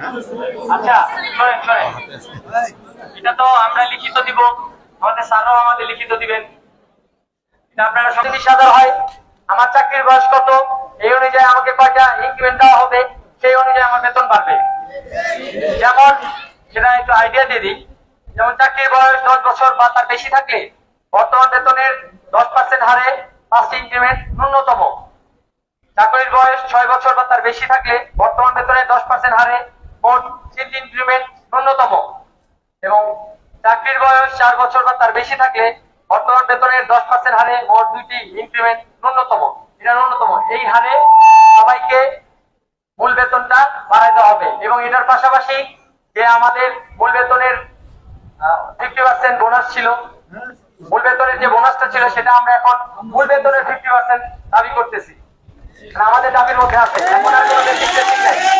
আচ্ছা শোনেন শোনেন এটা তো আমরা লিখিত দিব। আমাদের স্যারও আমাদের লিখিত দিবেন। এটা আপনারা তিরিশ হাজার হয়। আমার চাকরির বয়স কত? এই অনুযায়ী আমাকে কয়টা ইনক্রিমেন্ট দেওয়া হবে? সেই অনুযায়ী আমার বেতন বাড়বে। যেমন, সেটা একটু আইডিয়া দিয়ে দিই। যেমন চাকরির বয়স দশ বছর বা তার বেশি থাকলে বর্তমান বেতনের দশ পার্সেন্ট হারে পাঁচটি ইনক্রিমেন্ট ন্যূনতম। চাকরির বয়স ছয় বছর বা তার বেশি থাকলে বর্তমান বেতনের দশ পার্সেন্ট হারে তিনটি ইনক্রিমেন্ট ন্যূনতম। এবং চাকরির বয়স চার বছর বা তার বেশি থাকলে বর্তমান বেতনের দশ পার্সেন্ট হারে মোট দুইটি ইনক্রিমেন্ট ন্যূনতম। এটা ন্যূনতম। এই হারে সবাইকে মূল বেতনটা বাড়াইতে হবে। এবং এটার পাশাপাশি যে আমাদের মূল বেতনের ফিফটি পার্সেন্ট বোনাস ছিল, মূল বেতনের যে বোনাসটা ছিল সেটা আমরা এখন মূল বেতনের ফিফটি পার্সেন্ট দাবি করতেছি। আমাদের দাবির মধ্যে আছে। এখন আর কোনো basic নাই।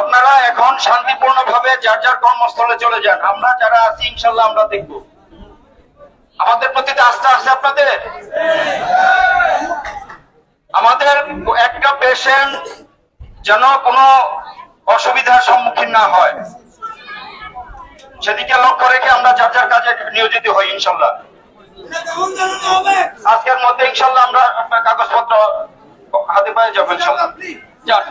আপনারা এখন শান্তিপূর্ণ ভাবে যার যার কর্মস্থলে চলে যান। আমরা যারা আছি, ইনশাল্লাহ আমরা দেখব। আমাদের প্রতি আস্থা আছে আপনাদের? আমাদের একটা পেশেন্ট যেন কোনো অসুবিধার সম্মুখীন না হয়। সেদিকে লক্ষ্য রেখে আমরা যার যার কাজে নিয়োজিত হই, ইনশাল্লাহ। আজকের মধ্যে ইনশাল্লাহ আমরা কাগজপত্র হাতে পায়ে যাব, ইনশাল্লাহ। যান।